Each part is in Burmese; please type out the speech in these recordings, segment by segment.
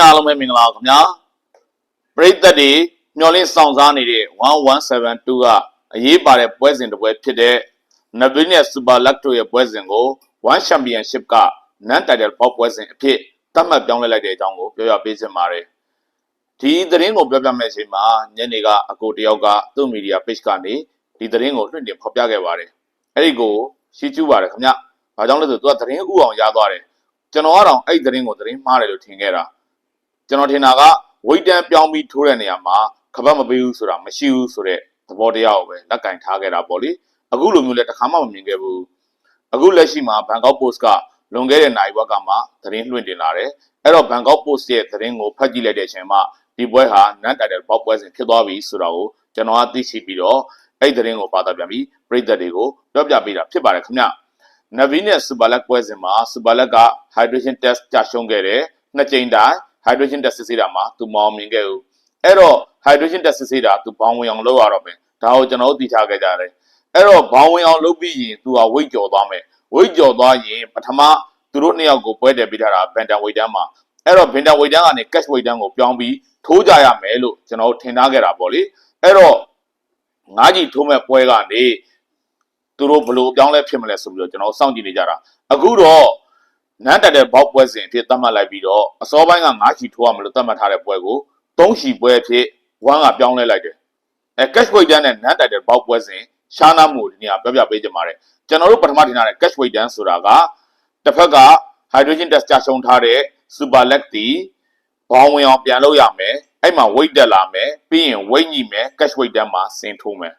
များအားလုံးပဲမင်္ဂလာပါခင်ဗျာပရိသတ်တွေမျှော်လင့်ဆောင်စားနေတဲ့1172ကအရေးပါတဲ့ပွဲစဉ်တစ်ပွဲဖြစ်တဲ့ Navin Super Lacto ရဲ့ပွဲစဉ်ကို One Championship က Non Title Bout ပွဲစဉ်အဖြစ်သတ်မှတ်ပြောင်းလဲလိုက်တဲ့အကြောင်းကိုပြောပြပေးချင်ပါတယ်ဒီသတင်းကိုပြောပြမယ့်အချိန်မှာညနေကအကိုတယောက်ကသူ့မီဒီယာ page ကနေဒီသတင်းကိုလွှင့်တင်ဖော်ပြခဲ့ပါတယ်အဲ့ဒီကိုရှင်းကျူးပါတယ်ခင်ဗျဘာကြောင့်လဲဆိုတော့သူကသတင်းဥအောင်ရသွားတယ်ကျွန်တော်ကတော့အဲ့ဒီသတင်းကိုသတင်းမှားတယ်လို့ထင်ခဲ့တာ ကျွန်တော်ထင်တာကဝိတ်တန်းပြောင်းပြီးထိုးတဲ့နေရာမှာခပတ်မပေးဘူးဆိုတာမရှိဘူးဆိုတဲ့သဘောတရားကိုပဲလက်ကင်ထားခဲ့တာပေါ့လေအခုလိုမျိုးလည်းတစ်ခါမှမမြင်ခဲ့ဘူးအခုလက်ရှိမှာဘန်ကောက်ပို့စ်ကလွန်ခဲ့တဲ့နိုင်ဘက်ကမှသတင်းလွှင့်တင်လာတယ်အဲ့တော့ဘန်ကောက်ပို့စ်ရဲ့သတင်းကိုဖတ်ကြည့်လိုက်တဲ့အချိန်မှာဒီပွဲဟာနန်တိုင်တယ်ဘောက်ပွဲစဉ်ဖြစ်သွားပြီဆိုတာကိုကျွန်တော်ကသိရှိပြီးတော့အဲ့ဒီသတင်းကိုပါတာပြန်ပြီးပြည်သက်တွေကိုပြောပြပေးတာဖြစ်ပါတယ်ခင်ဗျနဗီနဲ့စူပါလက်ပွဲစဉ်မှာစူပါလက်က hydration test ကြာရှုံးခဲ့တယ်နှစ်ကြိမ်တိုင် hydration test စစ်ဆေးတာမှာသူမအောင်မြင်ခဲ့ဘူးအဲ့တော့ hydration test စစ်ဆေးတာသူဘောင်းဝင်အောင်လုပ်ရတော့မယ်ဒါကိုကျွန်တော်တို့သိထားခဲ့ကြတယ်အဲ့တော့ဘောင်းဝင်အောင်လုပ်ပြီးရင်သူကဝိတ်ကြော်သွားမယ်ဝိတ်ကြော်သွားရင်ပထမသူတို့နှစ်ယောက်ကိုပွဲတယ်ပေးထားတာဘန်တန်ဝိတ်တန်းမှာအဲ့တော့ဘန်တန်ဝိတ်တန်းကနေ cash ဝိတ်တန်းကိုပြောင်းပြီးထိုးကြရမယ်လို့ကျွန်တော်တို့ထင်ထားခဲ့တာပေါ့လေအဲ့တော့ငါးကြီးထိုးမဲ့ပွဲကနေသူတို့ဘယ်လိုအပြောင်းလဲဖြစ်မလဲဆိုပြီးတော့ကျွန်တော်စောင့်ကြည့်နေကြတာအခုတော့ နန်းတက်တဲ့ဘောက်ပွဲစဉ်အဖြစ်သတ်မှတ်လိုက်ပြီးတော့အစောပိုင်းက9ချီထိုးရမလို့သတ်မှတ်ထားတဲ့ပွဲကို3ချီပွဲအဖြစ်ဝမ်းကပြောင်းလဲလိုက်တယ်အဲ cash weight တန်းနဲ့နန်းတက်တဲ့ဘောက်ပွဲစဉ်ရှားနာမှုဒီနေရာပြောပြပေးကြပါမယ်ကျွန်တော်တို့ပထမထင်ထားတဲ့ cash weight တန်းဆိုတာကတစ်ဖက်က hydrogen test ကြာရှုံထားတဲ့ super leg တီဘောင်းဝင်အောင်ပြန်လုပ်ရမယ်အဲ့မှာ weight တက်လာမယ်ပြီးရင် weight ညှိမယ် cash weight တန်းမှာဆင်ထိုးမယ်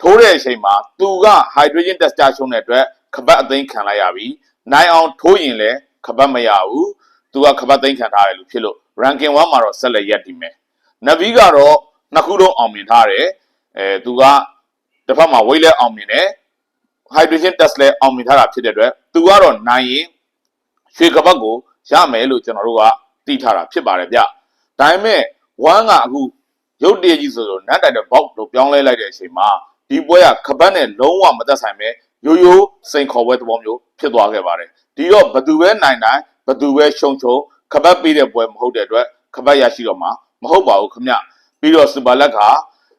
ထိုးတဲ့အချိန်မှာသူက hydrogen tester ရှုံးတဲ့အတွက်ခပတ်အသိမ်းခံလိုက်ရပြီ။ နိုင်အောင်ထိုးရင်လည်းခပတ်မရဘူး။သူကခပတ်သိမ်းခံထားတယ်လို့ဖြစ်လို့ ranking 1မှာတော့ဆက်လက်ရပ်တည်မယ်။ Navi ကတော့နှစ်ခုလုံးအောင်မြင်ထားတယ်။အဲသူကတစ်ဖက်မှာ weight လည်းအောင်မြင်တယ်။ hydrogen test လည်းအောင်မြင်ထားတာဖြစ်တဲ့အတွက်သူကတော့နိုင်ရင်ရွှေကပတ်ကိုရမယ်လို့ကျွန်တော်တို့ကသိထားတာဖြစ်ပါတယ်ဗျ။ဒါပေမဲ့ဝမ်းကအခုရုပ်တရက်ကြီးဆိုဆိုနတ်တိုက်တဲ့ဘောက်လို့ပြောင်းလဲလိုက်တဲ့အချိန်မှာဒီပွဲကခပတ်နဲ့လုံးဝမသက်ဆိုင်ပဲ ရိုးရိုးစိန်ခေါ်ပွဲသဘောမျိုးဖြစ်သွားခဲ့ပါတယ်ဒီတော့ဘသူပဲနိုင်နိုင်ဘသူပဲရှုံရှုံခပတ်ပေးတဲ့ပွဲမဟုတ်တဲ့အတွက်ခပတ်ရရှိတော့မှာမဟုတ်ပါဘူးခင်ဗျပြီးတော့စူပါလက်က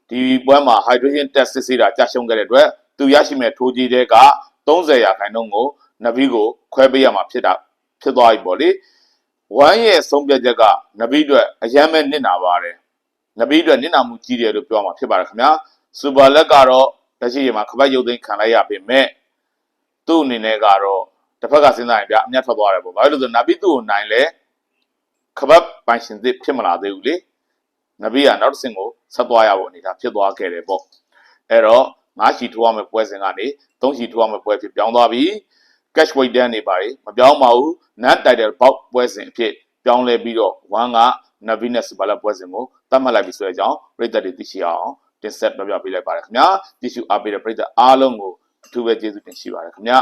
ဒီပွဲမှာ hydrogen test စစ်ဆေးတာကြာရှုံခဲ့တဲ့အတွက်သူရရှိမဲ့ထိုးကြီးတဲ့က30ရာခိုင်နှုန်းကိုနဗီကိုခွဲပေးရမှာဖြစ်တာဖြစ်သွားပြီပေါ့လေဝမ်းရဲ့ဆုံးဖြတ်ချက်ကနဗီအတွက်အယမ်းပဲနစ်နာပါတယ်နဗီအတွက်နစ်နာမှုကြီးတယ်လို့ပြောမှာဖြစ်ပါတယ်ခင်ဗျာစူပါလက်ကတော့ လက်ရှိချိန်မှာခပတ်ရုပ်သိမ်းခံလိုက်ရပေမဲ့သူ့အနေနဲ့ကတော့တစ်ဖက်ကစဉ်းစားရင်ဗျာအမျက်ထွက်သွားတယ်ပေါ့ဘာလို့လဲဆိုတော့နဗီသူ့ကိုနိုင်လဲခပတ်ပိုင်ရှင်သစ်ဖြစ်မလာသေးဘူးလေနဗီကနောက်တစ်ဆင့်ကိုဆက်သွားရဖို့အနေထားဖြစ်သွားခဲ့တယ်ပေါ့အဲ့တော့ငါးချီထိုးရမယ့်ပွဲစဉ်ကနေသုံးချီထိုးရမယ့်ပွဲဖြစ်ပြောင်းသွားပြီ cash weight တန်းနေပါလေမပြောင်းပါဘူး non title bout ပွဲစဉ်အဖြစ်ပြောင်းလဲပြီးတော့ဝမ်းက Navinus ဘာလာပွဲစဉ်ကိုတတ်မှတ်လိုက်ပြီဆိုတဲ့အကြောင်းပြည်သက်တွေသိရှိအောင် တင်ဆက်ပြပြပေးလိုက်ပါတယ်ခင်ဗျာကြည့်ရှုအားပေးတဲ့ပြည်သက်အားလုံးကိုအထူးပဲကျေးဇူးတင်ရှိပါတယ်ခင်ဗျာ